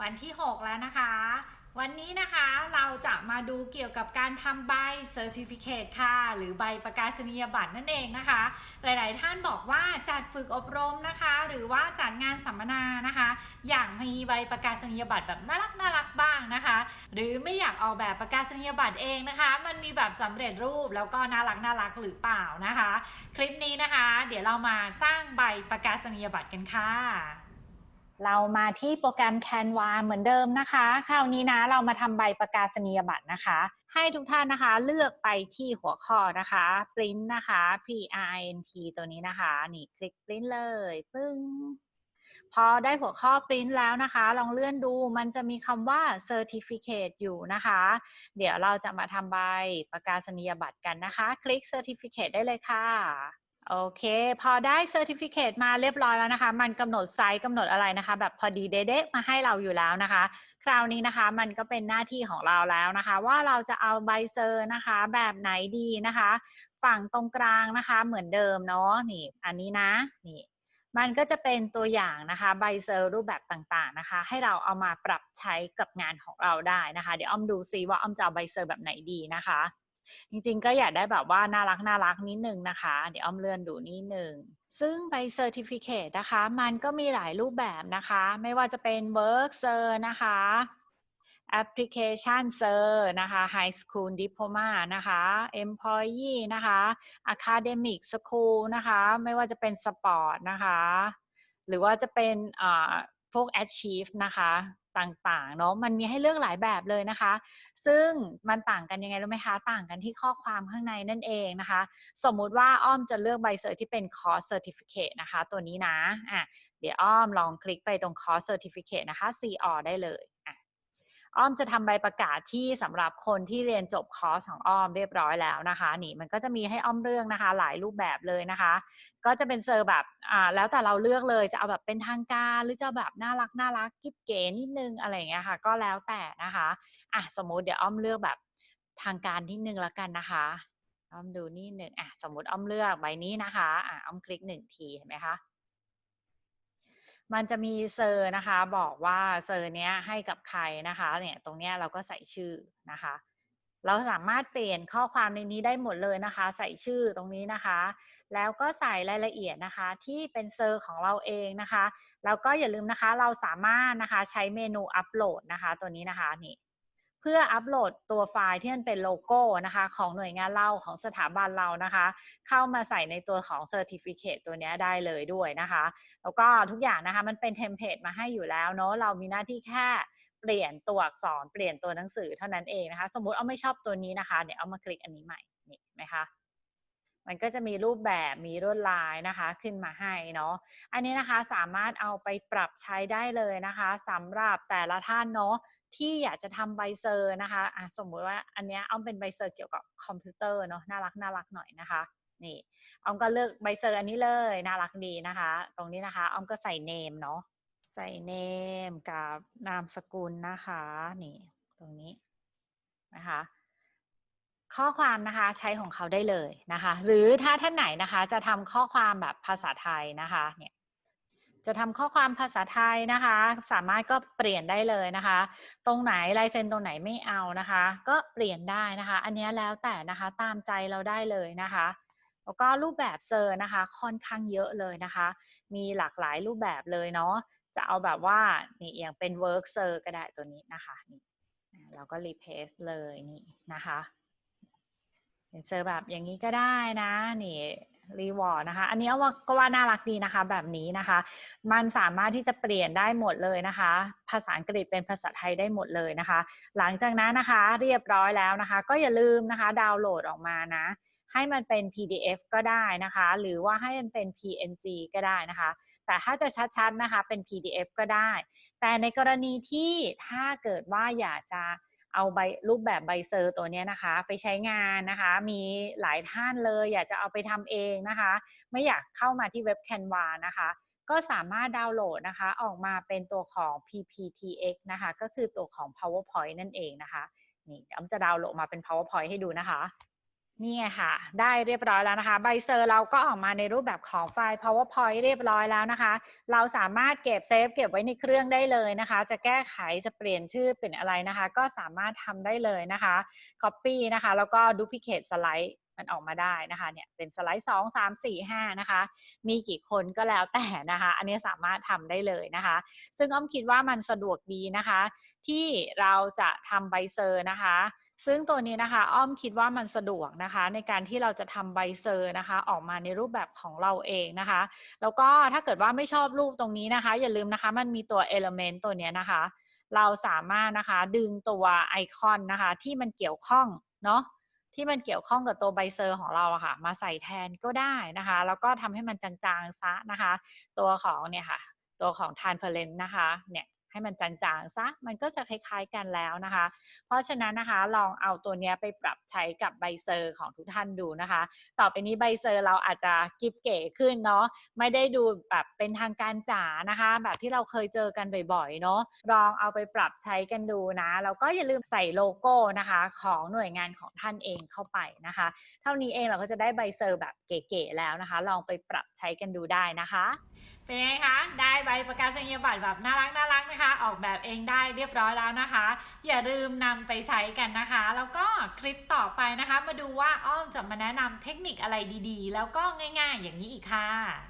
วันที่ 6 แล้วนะคะ วันนี้นะคะเราจะมาดูเกี่ยวกับการทำใบ Certificate ค่ะ หรือใบประกาศนียบัตรนั่นเองนะคะ หลาย ๆ ท่านบอกว่าจัดฝึกอบรมนะคะ หรือว่าจัดงานสัมมนานะคะ อยางมีใบประกาศนียบัตรแบบน่ารักน่ารักบ้างนะคะ หรือไม่อยากออกแบบประกาศนียบัตรเองนะคะ มันมีแบบสำเร็จรูปแล้วก็น่ารักน่ารักหรือเปล่านะคะ คลิปนี้นะคะ เดี๋ยวเรามาสร้างใบประกาศนียบัตรกันค่ะ เรามาที่โปรแกรม Canva เหมือนเดิมนะคะ คราวนี้นะเรามาทำใบประกาศนียบัตรนะคะ ให้ทุกท่านนะคะเลือกไปที่หัวข้อนะคะ print นะคะ p r i n t ตัวนี้นะคะ นี่คลิก print เลยปึ้งพอได้หัวข้อ print แล้วนะคะ ลองเลื่อนดูมันจะมีคำว่า certificate อยู่นะคะ เดี๋ยวเราจะมาทำใบประกาศนียบัตรกันนะคะ คลิก certificate ได้เลยค่ะ โอเค พอได้ certificate มาเรียบร้อยแล้วนะคะ มันกำหนดไซส์กำหนดอะไรนะคะ แบบพอดีเด๊ะมาให้เราอยู่แล้วนะคะ คราวนี้นะคะมันก็เป็นหน้าที่ของเราแล้วนะคะ ว่าเราจะเอาใบเซอร์นะคะ แบบไหนดีนะคะ ฝั่งตรงกลางนะคะเหมือนเดิมเนาะนี่ อันนี้นะนี่มันก็จะเป็นตัวอย่างนะคะใบเซอร์รูปแบบต่างๆนะคะ ให้เราเอามาปรับใช้กับงานของเราได้นะคะ เดี๋ยวอ้อมดูซิว่าอ้อมจะเอาใบเซอร์แบบไหนดีนะคะ จริงๆ ก็อยากได้แบบว่าน่ารักน่ารักนิดนึงนะคะ เดี๋ยวอ้อมเลื่อนดูนิดนึงซึ่งใบเซอร์ติฟิเคตนะคะ มันก็มีหลายรูปแบบนะคะ ไม่ว่าจะเป็น Work s e r นะคะ Application s e r นะคะ High School Diploma นะคะ Employee นะคะ Academic School นะคะ ไม่ว่าจะเป็น Sport นะคะ หรือว่าจะเป็นอ่าพวก Achieve นะคะ ต่างๆเนาะมันมีให้เลือกหลายแบบเลยนะคะ ซึ่งมันต่างกันยังไงรู้ไหมคะ ต่างกันที่ข้อความข้างในนั่นเองนะคะ สมมุติว่าอ้อมจะเลือกใบเซอร์ที่เป็น Course Certificate นะคะ ตัวนี้นะอะเดี๋ยวอ้อมลองคลิกไปตรง Course Certificate นะคะ CR ได้เลย อ้อมจะทำใบประกาศที่สำหรับคนที่เรียนจบคอร์สของอ้อมเรียบร้อยแล้วนะคะ นี่มันก็จะมีให้อ้อมเลือกนะคะ หลายรูปแบบเลยนะคะ ก็จะเป็นเซอร์แบบอ่าแล้วแต่เราเลือกเลยจะเอาแบบเป็นทางการหรือจะแบบน่ารักน่ารักกิ๊บเก๋นิดนึงอะไรอย่างเงี้ยค่ะ ก็แล้วแต่นะคะอะสมมุติเดี๋ยวอ้อมเลือกแบบทางการนิดนึงแล้วกันนะคะอ้อมดูนี่หนึ่งอะสมมุติอ้อมเลือกใบนี้นะคะอะอ้อมคลิกหนึ่งทีเห็นไหมคะ มันจะมีเซอร์นะคะ บอกว่าเซอร์เนี้ยให้กับใครนะคะ เนี่ยตรงเนี้ยเราก็ใส่ชื่อนะคะ เราสามารถเปลี่ยนข้อความในนี้ได้หมดเลยนะคะ ใส่ชื่อตรงนี้นะคะ แล้วก็ใส่รายละเอียดนะคะ ที่เป็นเซอร์ของเราเองนะคะ แล้วก็อย่าลืมนะคะ เราสามารถนะคะใช้เมนูอัปโหลดนะคะ ตัวนี้นะคะนี่ พื่ออัปโหลดตัวไฟล์ที่มันเป็นโลโก้นะคะ ของหน่วยงานเราของสถาบันเรานะคะ เข้ามาใส่ในตัวของ Certificate ตัวนี้ได้เลยด้วยนะคะ แล้วก็ทุกอย่างนะคะมันเป็นเทมเพลตมาให้อยู่แล้วเนาะเรามีหน้าที่แค่เปลี่ยนตัวอักษรเปลี่ยนตัวหนังสือเท่านั้นเองนะคะ สมมุติเอาไม่ชอบตัวนี้นะคะ เดี๋ยวเอามาคลิกอันนี้ใหม่นี่เห็นไหมคะ มันก็จะมีรูปแบบมีลวดลายนะคะขึ้นมาให้เนาะอันนี้นะคะสามารถเอาไปปรับใช้ได้เลยนะคะสำหรับแต่ละท่านเนาะที่อยากจะทำใบเซอร์นะคะะสมมุติว่าอันนี้ยเอาเป็นใบเซอร์เกี่ยวกับคอมพิวเตอร์เนาะน่ารักน่ารักหน่อยนะคะนี่ออมก็เลือกใบเซอร์อันนี้เลยน่ารักดีนะคะ ตรงนี้นะคะอ้อมก็ใส่เนมเนาะใส่เนมกับนามสกุลนะคะนี่ตรงนี้นะคะ ข้อความนะคะใช้ของเขาได้เลยนะคะ หรือถ้าท่านไหนนะคะจะทำข้อความแบบภาษาไทยนะคะเนี่ยจะทำข้อความภาษาไทยนะคะ สามารถก็เปลี่ยนได้เลยนะคะ ตรงไหนลายเซ็นตรงไหนไม่เอานะคะ ก็เปลี่ยนได้นะคะ อันนี้แล้วแต่นะคะตามใจเราได้เลยนะคะ แล้วก็รูปแบบเซอร์นะคะ ค่อนข้างเยอะเลยนะคะ มีหลากหลายรูปแบบเลยเนาะจะเอาแบบว่านี่อย่างเป็น work เซอร์ก็ได้ตัวนี้นะคะนี่เราก็ replace เลยนี่นะคะ เป็นเซอร์แบบอย่างนี้ก็ได้นะนี่รีวอร์ดนะคะ อันนี้ว่าก็ว่าน่ารักดีนะคะ แบบนี้นะคะ มันสามารถที่จะเปลี่ยนได้หมดเลยนะคะ ภาษาอังกฤษเป็นภาษาไทยได้หมดเลยนะคะ หลังจากนั้นนะคะเรียบร้อยแล้วนะคะ ก็อย่าลืมนะคะดาวน์โหลดออกมานะ ให้มันเป็น PDF ก็ได้นะคะ หรือว่าให้มันเป็น PNG ก็ได้นะคะ แต่ถ้าจะชัดๆนะคะเป็น PDF ก็ได้ แต่ในกรณีที่ถ้าเกิดว่าอยากจะ เอาใบรูปแบบใบเซอร์ตัวนี้นะคะ ไปใช้งานนะคะ มีหลายท่านเลย อยากจะเอาไปทำเองนะคะ ไม่อยากเข้ามาที่เว็บ Canva นะคะ ก็สามารถดาวน์โหลดนะคะ ออกมาเป็นตัวของ PPTX นะคะ ก็คือตัวของ PowerPoint นั่นเองนะคะ นี่เดี๋ยวจะดาวน์โหลดมาเป็น PowerPoint ให้ดูนะคะ นี่ค่ะ ได้เรียบร้อยแล้วนะคะ ใบเซอร์เราก็ออกมาในรูปแบบของไฟล์ PowerPoint เรียบร้อยแล้วนะคะ เราสามารถเก็บเซฟเก็บไว้ในเครื่องได้เลยนะคะ จะแก้ไขจะเปลี่ยนชื่อเป็นอะไรนะคะ ก็สามารถทำได้เลยนะคะ Copy นะคะ แล้วก็ Duplicate สไลด์มันออกมาได้นะคะเนี่ยเป็นสไลด์ 2 3 4 5 นะคะ มีกี่คนก็แล้วแต่นะคะ อันนี้สามารถทำได้เลยนะคะ ซึ่งอ้อมคิดว่ามันสะดวกดีนะคะ ที่เราจะทำใบเซอร์นะคะ ซึ่งตัวนี้นะคะอ้อมคิดว่ามันสะดวกนะคะ ในการที่เราจะทำใบเซอร์นะคะ ออกมาในรูปแบบของเราเองนะคะ แล้วก็ถ้าเกิดว่าไม่ชอบรูปตรงนี้นะคะ อย่าลืมนะคะมันมีตัว element ตัวนี้นะคะ เราสามารถนะคะดึงตัวไอคอนนะคะ ที่มันเกี่ยวข้องเนาะที่มันเกี่ยวข้องกับตัวใบเซอร์ของเราอะค่ะ มาใส่แทนก็ได้นะคะ แล้วก็ทำให้มันจางๆซะนะคะ ตัวของเนี่ยค่ะ ตัวของ transparent นะคะเนี่ย ให้มันจางๆซะมันก็จะคล้ายๆกันแล้วนะคะ เพราะฉะนั้นนะคะลองเอาตัวนี้ไปปรับใช้กับใบเซอร์ของทุกท่านดูนะคะ ต่อไปนี้ใบเซอร์เราอาจจะกิบเก๋ขึ้นเนาะไม่ได้ดูแบบเป็นทางการจ๋านะคะ แบบที่เราเคยเจอกันบ่อยๆเนาะลองเอาไปปรับใช้กันดูนะแล้วก็อย่าลืมใส่โลโก้นะคะของหน่วยงานของท่านเองเข้าไปนะคะ เท่านี้เองเราก็จะได้ใบเซอร์แบบเก๋ๆแล้วนะคะ ลองไปปรับใช้กันดูได้นะคะเป็นไงคะ ได้ใบประกาศนียบัตรแบบน่ารักน่ารักนะคะ ออกแบบเองได้เรียบร้อยแล้วนะคะ อย่าลืมนำไปใช้กันนะคะ แล้วก็คลิปต่อไปนะคะ มาดูว่าอ้อมจะมาแนะนำเทคนิคอะไรดีๆ แล้วก็ง่าย ๆ อย่างนี้อีกค่ะ